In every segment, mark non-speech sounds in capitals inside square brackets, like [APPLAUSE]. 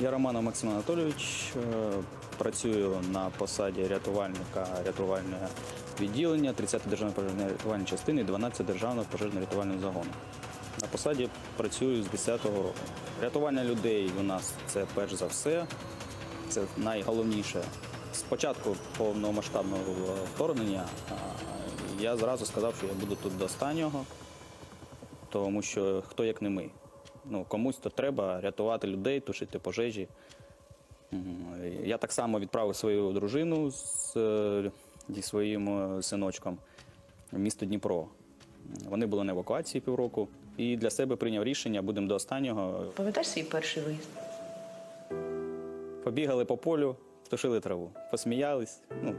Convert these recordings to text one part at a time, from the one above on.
Я Романов Максим Анатолійович, е, працюю на посаді рятувальника рятувального відділення 30 державної пожежної рятувальної частини, 12 державного пожежно-рятувального загону. На посаді працюю з 10-го року. Рятування людей у нас це перш за все, це найголовніше. Спочатку повномасштабного вторгнення я зразу сказав, що я буду тут до останнього, тому що хто як не ми. Ну, комусь то треба рятувати людей, тушити пожежі. Я так само відправив свою дружину з, е, зі своїм е, синочком в місто Дніпро. Вони були на евакуації півроку. І для себе прийняв рішення, будемо до останнього. Пам'ятаєш свій перший виїзд? Побігали по полю, тушили траву, посміялись. Ну,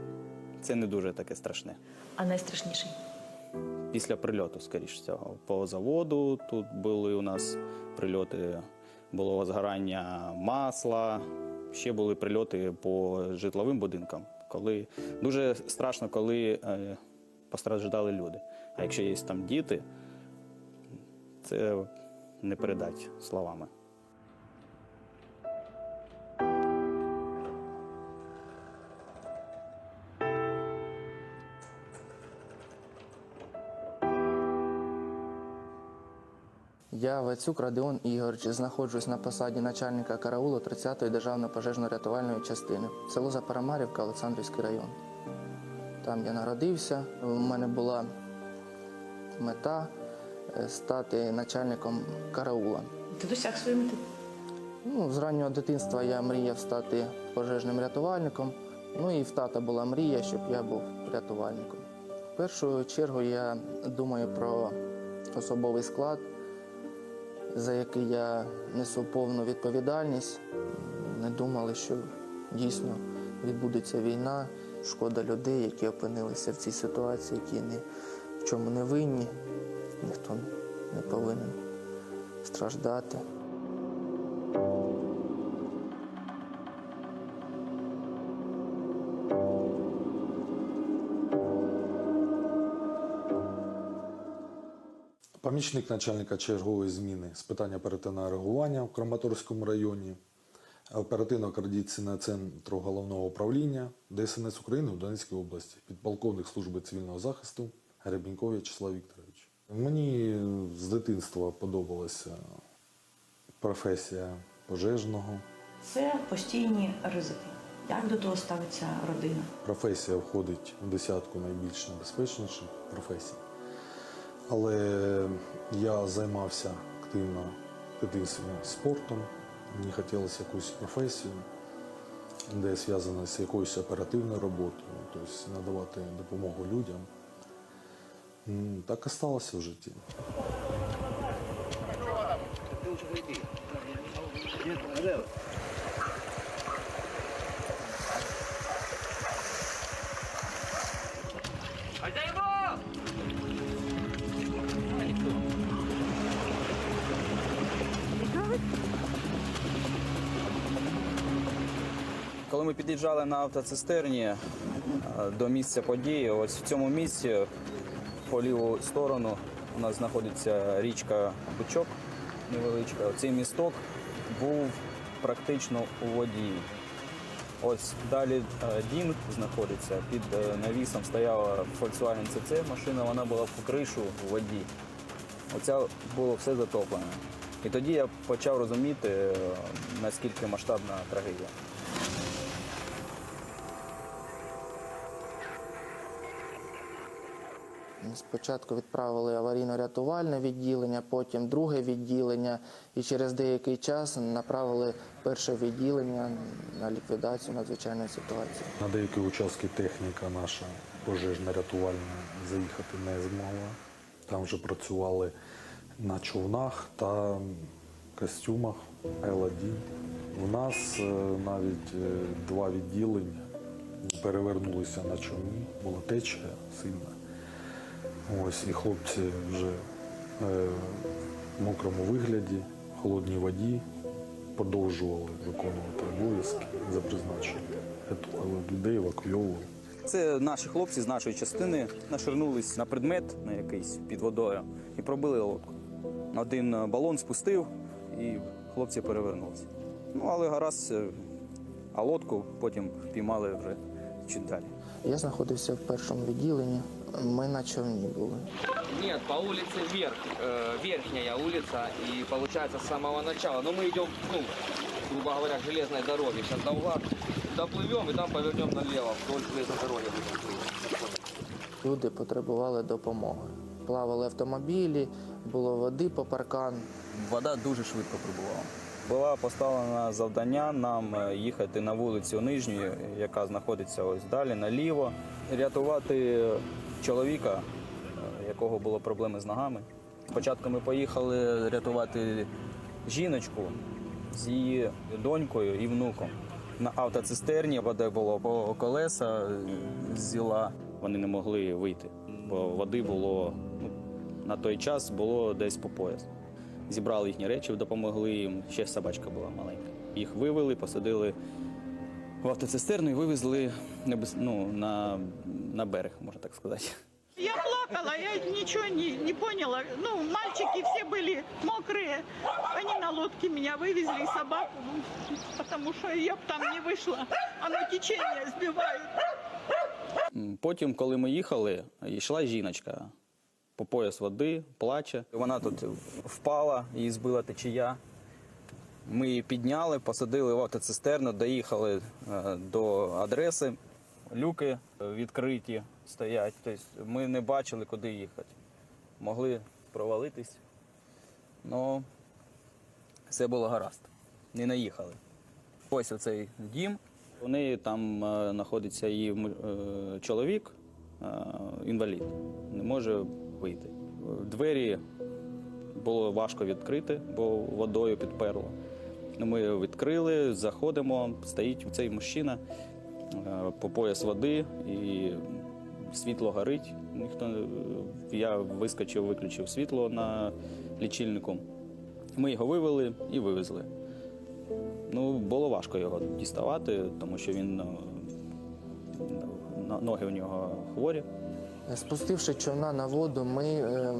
це не дуже таке страшне. А найстрашніший? Після прильоту, скоріш всього. По заводу тут були у нас прильоти, було згорання масла, ще були прильоти по житловим будинкам. Коли дуже страшно, коли е, постраждали люди. А якщо є там діти, це не передать словами. Я Вацюк Радіон Ігорович, знаходжусь на посаді начальника караулу 30-ї державної пожежно-рятувальної частини, село Запарамарівка, Олександрівський район. Там я народився. У мене була мета е, стати начальником караула. Ти досяг своєї мети? Ну, з раннього дитинства я мріяв стати пожежним рятувальником. Ну і в тата була мрія, щоб я був рятувальником. В першу чергу я думаю про особовий склад, за який я несу повну відповідальність. Не думали, що дійсно відбудеться війна. Шкода людей, які опинилися в цій ситуації, які ні в чому не винні. Ніхто не повинен страждати. Помічник начальника чергової зміни з питань оперативного реагування в Краматорському районі, оперативно-координаційного центру головного управління ДСНС України в Донецькій області, підполковник служби цивільного захисту Гребіньков В'ячеслав Вікторович. Мені з дитинства подобалася професія пожежного. Це постійні ризики. Як до того ставиться родина? Професія входить в десятку найбільш небезпечніших професій. Але я займався активно дитинстві спортом. Мені хотілося якусь професію, де зв'язана з якоюсь оперативною роботою, тобто надавати допомогу людям. Так і сталося в житті. Коли ми під'їжджали на автоцистерні е, до місця події, ось в цьому місці по ліву сторону у нас знаходиться річка Бучок невеличка. Цей місток був практично у воді. Ось далі е, дім знаходиться. Під е, навісом стояла Volkswagen CC машина, вона була по кришу у воді. Оце було все затоплене. І тоді я почав розуміти, наскільки масштабна трагедія. Спочатку відправили аварійно-рятувальне відділення, потім друге відділення, і через деякий час направили перше відділення на ліквідацію надзвичайної ситуації. На деякі участки техніка наша пожежна рятувальна заїхати не змогла. Там вже працювали на човнах та костюмах L1. У нас е, навіть е, два відділення перевернулися на човні, була течія сильна. Ось і хлопці вже е, в мокрому вигляді, в холодній воді продовжували виконувати обов'язки за призначенням. Рятували людей, евакуйовували. Це наші хлопці з нашої частини наширнулись на предмет на якийсь під водою і пробили лодку. Один балон спустив, і хлопці перевернулися. Ну, але гаразд, е, а лодку потім піймали вже чуть далі. Я знаходився в першому відділенні. Ми на човні були. Нет, по улице вверх, э, верхняя улица, и получается с самого начала. Но мы идем, ну, грубо говоря, к железной дороге. Сейчас до угла доплывем и там повернем налево, вдоль железной дороги будем плыть. Люди потребували допомоги. Плавали автомобілі, було води по паркан. Вода дуже швидко прибувала. Була поставлена завдання нам е, їхати на вулицю Нижню, яка знаходиться ось далі, наліво, рятувати чоловіка, е, якого було проблеми з ногами. Спочатку ми поїхали рятувати жіночку з її донькою і внуком. На автоцистерні вода було по колеса е, зіла. Вони не могли вийти, бо води було ну, на той час було десь по пояс. Зібрали їхні речі, допомогли їм. Ще собачка була маленька. Їх вивели, посадили в автоцистерну і вивезли ну, на, на берег, можна так сказати. Я плакала, я ничего не, не поняла. Ну, мальчики все были мокрые. Они на лодке меня вывезли, и собаку, ну, потому что я б там не вышла. Оно течение сбивает. М, Потім, коли ми їхали, йшла жіночка по пояс води, плаче. Вона тут впала, її збила течія. Ми її підняли, посадили в автоцистерну, доїхали е, до адреси. Люки відкриті стоять. Тобто ми не бачили, куди їхати. Могли провалитись. Ну, все було гаразд. Не наїхали. Ось оцей дім. У неї там е, знаходиться її е, чоловік, е, інвалід, не може вийти. Двері було важко відкрити, бо водою підперло. Ми відкрили, заходимо, стоїть цей мужчина е, по пояс води і світло горить. Ніхто я вискочив, виключив світло на лічильнику. Ми його вивели і вивезли. Ну, було важко його діставати, тому що він на- ноги у нього хворі. Спустивши човна на воду, ми е,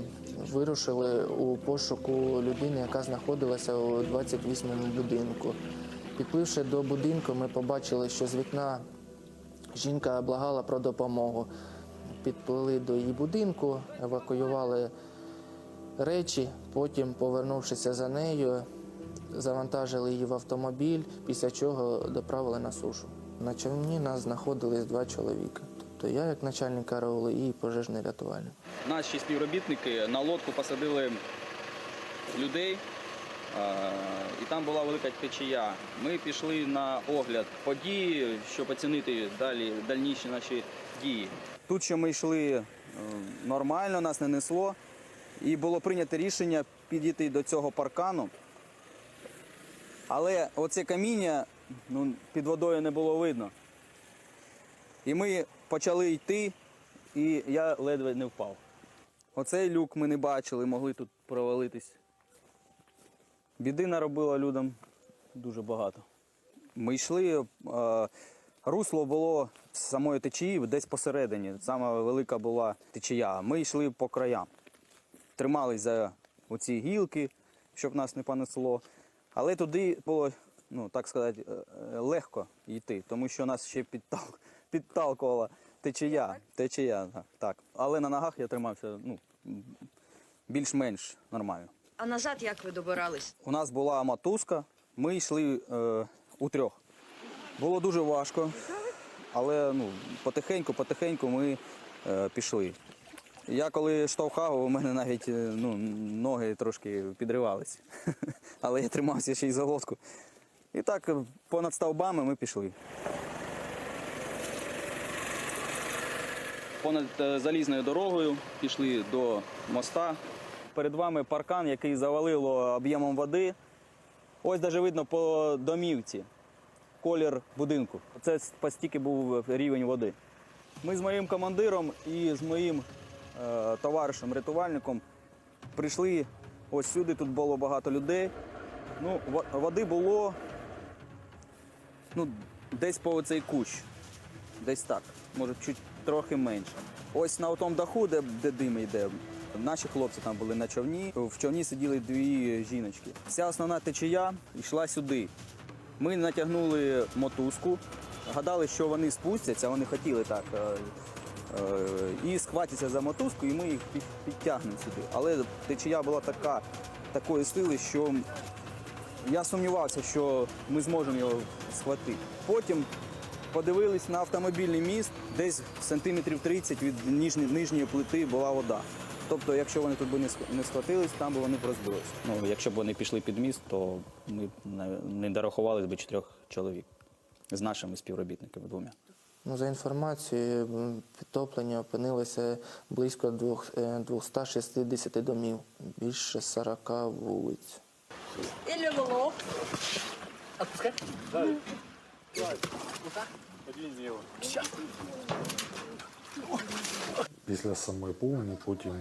вирушили у пошуку людини, яка знаходилася у 28-му будинку. Підпливши до будинку, ми побачили, що з вікна жінка благала про допомогу. Підплили до її будинку, евакуювали речі, потім, повернувшися за нею, завантажили її в автомобіль, після чого доправили на сушу. На човні нас знаходились два чоловіка. Тобто я як начальник караулу і пожежний рятувальник. Наші співробітники на лодку посадили людей, і там була велика течія. Ми пішли на огляд події, щоб оцінити далі дальніші наші дії. Тут, що ми йшли е, нормально, нас не несло, і було прийнято рішення підійти до цього паркану. Але оце каміння ну, під водою не було видно. І ми почали йти, і я ледве не впав. Оцей люк ми не бачили, могли тут провалитись. Біди наробила людям дуже багато. Ми йшли, е, русло було з самої течії десь посередині. Сама велика була течія. Ми йшли по краям. Тримались за оці гілки, щоб нас не понесло. Але туди було, ну так сказати, е, е, легко йти, тому що нас ще підтал, підталкувала течія. Течія, так, так. Але на ногах я тримався ну, більш-менш нормально. А назад як ви добирались? У нас була мотузка, ми йшли е, у трьох. Було дуже важко, але ну, потихеньку, потихеньку ми е, пішли. Я коли штовхав, у мене навіть е, ну, ноги трошки підривались. [LAUGHS] Але я тримався ще й за лодку. І так е, понад стовбами ми пішли. Понад е, залізною дорогою пішли до моста. Перед вами паркан, який завалило об'ємом води. Ось навіть видно по домівці колір будинку. Це постільки був рівень води. Ми з моїм командиром і з моїм е, товаришем, рятувальником прийшли ось сюди. Тут було багато людей. Ну, води було ну, десь по оцей кущ. Десь так. Може, чуть трохи менше. Ось на тому даху, де, де дим йде, наші хлопці там були на човні. В човні сиділи дві жіночки. Вся основна течія йшла сюди. Ми натягнули мотузку, гадали, що вони спустяться, вони хотіли так. е, е, І схватяться за мотузку, і ми їх підтягнемо сюди. Але течія була така, такої сили, що я сумнівався, що ми зможемо його схватити. Потім подивились на автомобільний міст, десь сантиметрів 30 від нижньої, нижньої плити була вода. Тобто, якщо вони тут би не схватились, там би вони б розбилися. Ну, якщо б вони пішли під міст, то ми б не- не дорахували б чотирьох чоловік з нашими співробітниками двома. Ну, за інформацією, підтоплення опинилося близько е, 260 домів, більше 40 вулиць. Після самої повені потім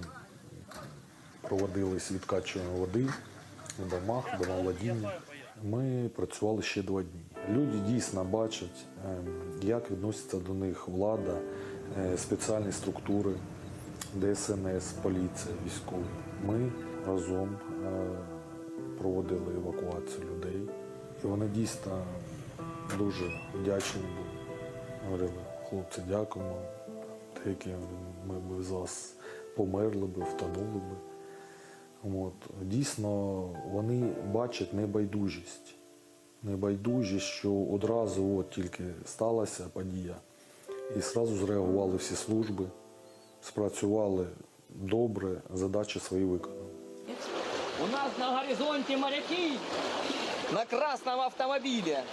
проводились відкачування води в домах, домовладінні. Ми працювали ще два дні. Люди дійсно бачать, ем, як відноситься до них влада, е, спеціальні структури, ДСНС, поліція, військові. Ми разом е, проводили евакуацію людей. І вони дійсно дуже вдячні були. Говорили, хлопці, дякуємо. Деякі ми б вас померли б, втонули б. От. Дійсно, вони бачать небайдужість. Небайдужість, що одразу от тільки сталася подія. І одразу зреагували всі служби, спрацювали добре, задачі свої виконали. У нас на горизонте моряки на красном автомобиле.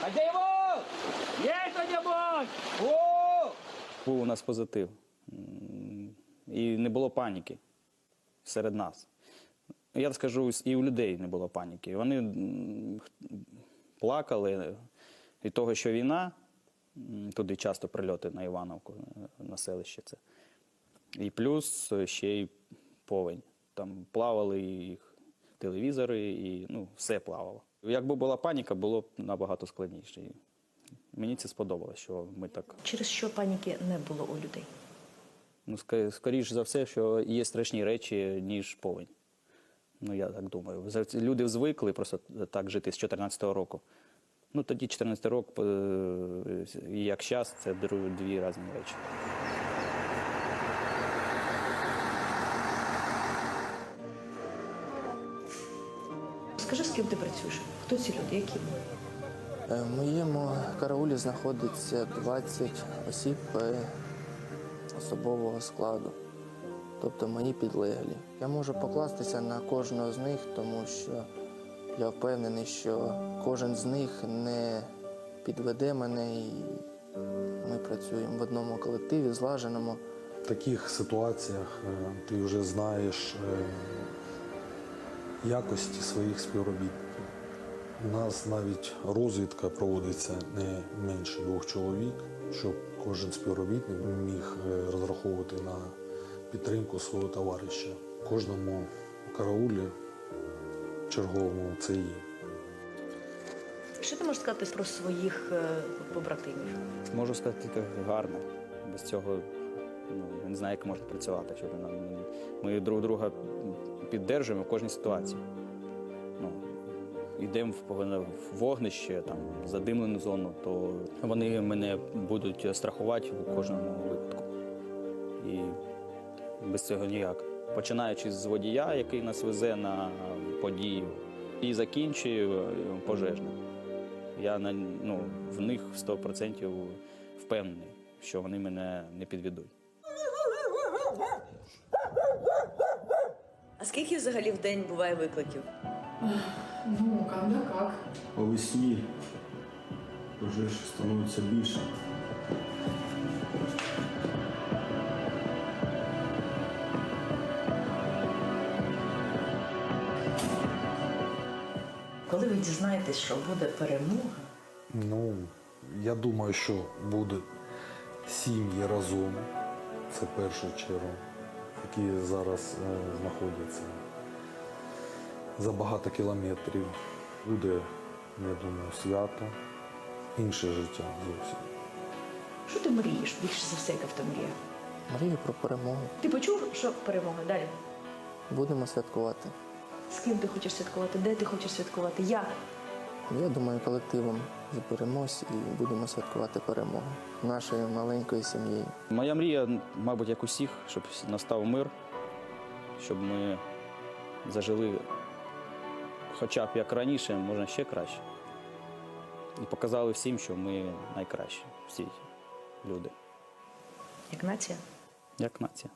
Хозяева! Есть кто-нибудь? Був у нас позитив. І не було паніки серед нас. Я скажу, і у людей не було паніки. Вони плакали від того, що війна, туди часто прильоти на Івановку, е, на селище це. І плюс ще й повень. Там плавали їх телевізори, і ну, все плавало. Якби була паніка, було б набагато складніше. Мені це сподобалося, що ми так Через що паніки не було у людей? Ну, скоріш за все, що є страшні речі, ніж повень. Ну, я так думаю. Люди звикли просто так жити з 14-го року. Ну, тоді 14 рок, е, як зараз, це дві різні речі. Скажи, з ким ти працюєш? Хто ці люди? Які? Е, В моєму караулі знаходиться 20 осіб е, особового складу, тобто мої підлеглі. Я можу покластися на кожного з них, тому що я впевнений, що кожен з них не підведе мене і ми працюємо в одному колективі, злаженому. В таких ситуаціях е, ти вже знаєш якості своїх співробітників. У нас навіть розвідка проводиться не менше двох чоловік, щоб кожен співробітник міг е, розраховувати на підтримку свого товариша. В кожному караулі черговому це є. Що ти можеш сказати про своїх е, побратимів? Можу сказати тільки гарно. Без цього ну, я не знаю, як можна працювати. Щоб ми друг друга піддержуємо в кожній ситуації. Йдемо в, вогнище, там, в задимлену зону, то вони мене будуть страхувати в кожному випадку. І без цього ніяк. Починаючи з водія, який нас везе на подію, і закінчую пожежним. Я на, ну, в них 100% впевнений, що вони мене не підведуть. А скільки взагалі в день буває викликів? Ну, когда как. По весні пожеж становиться більше. Коли ви дізнаєтесь, що буде перемога, Ну, я думаю, що буде сім'ї разом. Це в першу чергу, які зараз е, знаходяться за багато кілометрів. Буде, я думаю, свято, інше життя зовсім. що ти мрієш більше за все, яка в тебе мрія? Мрію про перемогу. Ти почув, що перемога далі? Будемо святкувати. З ким ти хочеш святкувати? Де ти хочеш святкувати? Як? Я думаю, колективом зберемось і будемо святкувати перемогу нашою маленькою сім'єю. Моя мрія, мабуть, як усіх, щоб настав мир, щоб ми зажили хоча б як раніше, можна ще краще. І показали всім, що ми найкращі, всі люди, Як нація? як нація.